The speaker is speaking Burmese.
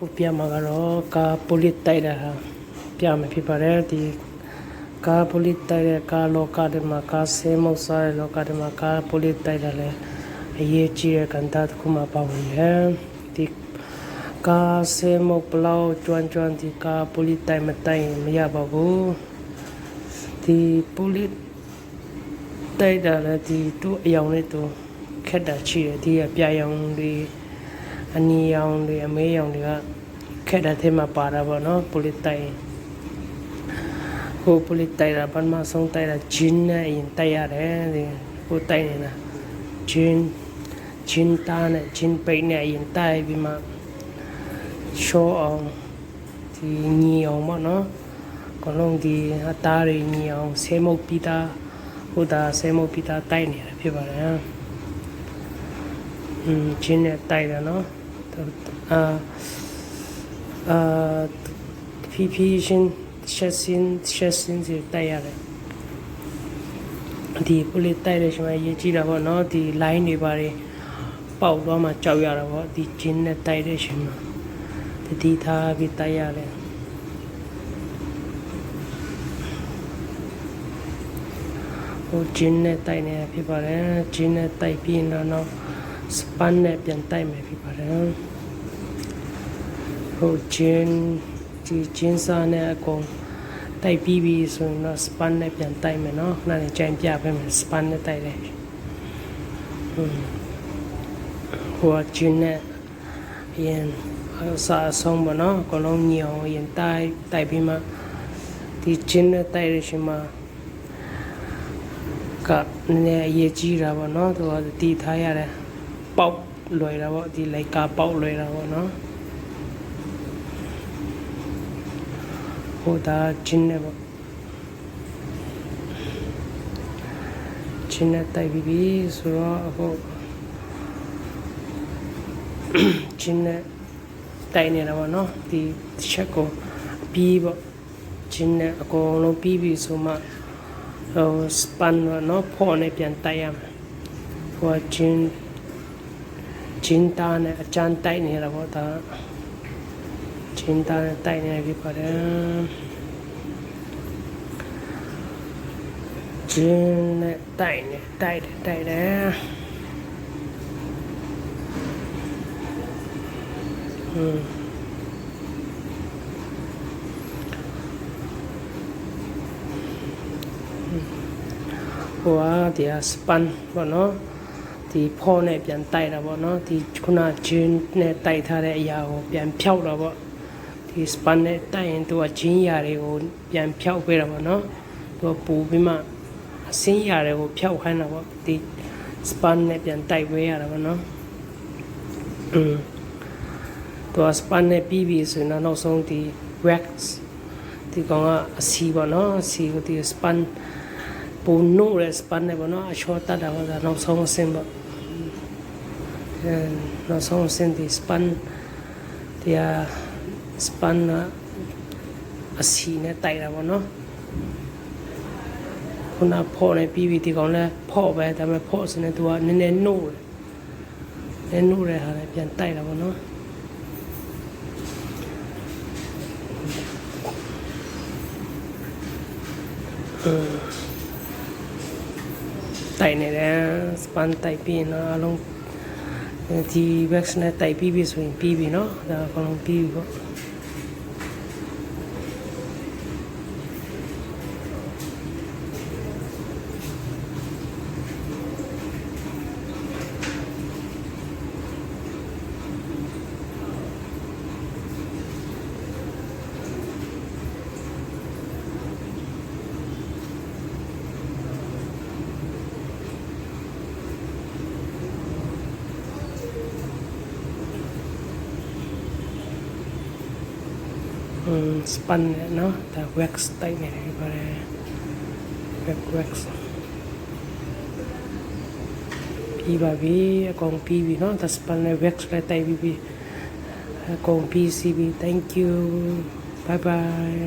ခုပြမှာကတော့ကာပိုလစ်တိုက်တာဟာပြမှာဖြစ်ပါတယ်ဒီကာပိုလစ်တိုက်တဲ့ကာလောကတွေမှာကာဆေးမုတ်စားတဲ့လောကတွေမှာကာပိုလစ်တိုက်တာလည်းအရေးကြီးတဲ့ကဏ္ဍတစ်ခုမှာပါဝင်တယ်ဒီကာဆေးမုတ်ဘလောက်ကျွမ်းကျွမ်းဒီကာပိုလစ်တိုက်မတိုက်ရင်မရပါဘူးဒီပိုလစ်တိုက်တာလည်းဒီသူ့အယောင်လေးသူခက်တာရှိတယ်ဒီအပြာရောင်တွေ အနီရောင်တွေအမေးရောင်တွေကခက်တဲ့ထဲမှာပါတာပေါ့နော်ပိုလစ်တိုင်ဟိုပိုလစ်တိုင်တာဘာမှဆုံးတိုင်တာဂျင်းနဲ့အရင်တိုက်ရတယ်ဒီဟိုတိုင်နေတာဂျင်းဂျင်းတာနဲ့ဂျင်းပိတ်နဲ့အရင်တိုက်ပြီးမှရှောအောင်ဒီညီအောင်ပေါ့နော်ကလုံးဒီအသားတွေညီအောင်ဆေးမုတ်ပြီးသားဟိုဒါဆေးမုတ်ပြီးသားတိုက်နေတာဖြစ်ပါတယ်อืมဂျင်းနဲ့တိုက်တာနော် အာအာဖီဖီရှင်ချက်စင်ချက်စင်စီတိုက်ရတယ်ဒီပလစ်တိုက်တဲ့ချိန်မှာရေးကြည့်တာပေါ့နော်ဒီ line တွေပါတယ်ပေါက်တော့မှကြောက်ရတာပေါ့ဒီဂျင်းနဲ့တိုက်တဲ့ချိန်မှာတတိထားပြီးတိုက်ရတယ်ဟိုဂျင်းနဲ့တိုက်နေတာဖြစ်ပါတယ်ဂျင်းနဲ့တိုက်ပြီးတော့နောက် စပန်နဲ့ပြန်တိုက်မယ်ဖြစ်ပါတယ်ဟိုဂျင်းဒီဂျင်းစားနဲ့အကုန်တိုက်ပြီးပြီဆိုရင်တော့စပန်နဲ့ပြန်တိုက်မယ်နော်ခဏလေးကြိုင်ပြပေးမယ်စပန်နဲ့တိုက်တယ်ဟွန်းဟိုဂျင်းနဲ့အရင်အစားအဆုံးပါနော်အကုန်လုံးညောင်အရင်တိုက်တိုက်ပြီးမှဒီဂျင်းနဲ့တိုက်ရရှင်မှာကနည်းနည်းအရေးကြီးတာပေါ့နော်သူကတီးထားရတယ် ပေါက်လွယ်တာပေါ့ဒီလိုက်ကာပေါက်လွယ်တာပေါ့နော်ဟိုဒါဂျင်းနဲ့ပေါ့ဂျင်းနဲ့တိုက်ပြီးပြီဆိုတော့အခုဂျင်းနဲ့တိုက်နေတာပေါ့နော်ဒီချက်ကိုပြီးပေါ့ဂျင်းနဲ့အကုန်လုံးပြီးပြီဆိုမှဟိုစပန်နော်ဖော်နဲ့ပြန်တိုက်ရမယ်ဟိုဂျင်း ဂျင်းတာနဲ့အချမ်းတိုက်နေတာပေါ့ဒါချင်းတာနဲ့တိုက်နေပြီပါတယ်ချင်းနဲ့တိုက်နေတိုက်တယ်တိုက်တယ်ဟွန်းဟိုอ่ะဒီစပန်ဘောနော် ဒီဖောနဲ့ပြန်တိုက်တာပေါ့နော်ဒီခုနဂျင်းနဲ့တိုက်ထားတဲ့အရာကိုပြန်ဖြောက်တာပေါ့ဒီစပန်နဲ့တိုက်ရင်သူကဂျင်းရာတွေကိုပြန်ဖြောက်ပေးတာပေါ့နော်သူကပူပြီးမှအစင်းရာတွေကိုဖြောက်ခိုင်းတာပေါ့ဒီစပန်နဲ့ပြန်တိုက်ပေးရတာပေါ့နော်อืมသူကစပန်နဲ့ပြီးပြီဆိုရင်တော့နောက်ဆုံးဒီ wax ဒီကောင်ကအစီပေါ့နော်အစီကိုဒီစပန် ပူနိုးရစပန်နဲ့ပေါ့နော်အချောတတ်တာပေါ့ဒါနောက်ဆုံးအဆင့်ပေါ့အဲနောက်ဆုံးအဆင့်ဒီစပန်ဒီဟာစပန်အစီနဲ့တိုက်တာပေါ့နော်ခုနဖော့နေပြီးပြီဒီကောင်လဲဖော့ပဲဒါပေမဲ့ဖော့စနေသူကနည်းနည်းနှိုးတယ်နည်းနှိုးတဲ့ဟာလည်းပြန်တိုက်တာပေါ့နော် တိုက်နေတယ်စပန်တိုက်ပြီးနော်အလုံးဒီ vaccine တိုက်ပြီးပြီဆိုရင်ပြီးပြီနော်ဒါအကုန်လုံးပြီးပြီပေါ့ อืมสปันเนี่ยเนาะแต่ wax တိုက်နေတယ်ပါတယ် wax wax ပြီးပါပြီအကုန်ပြီးပြီเนาะဒါစပန်နဲ့ wax လည်းတိုက်ပြီးပြီအကုန်ပြီးစီပြီ thank you bye bye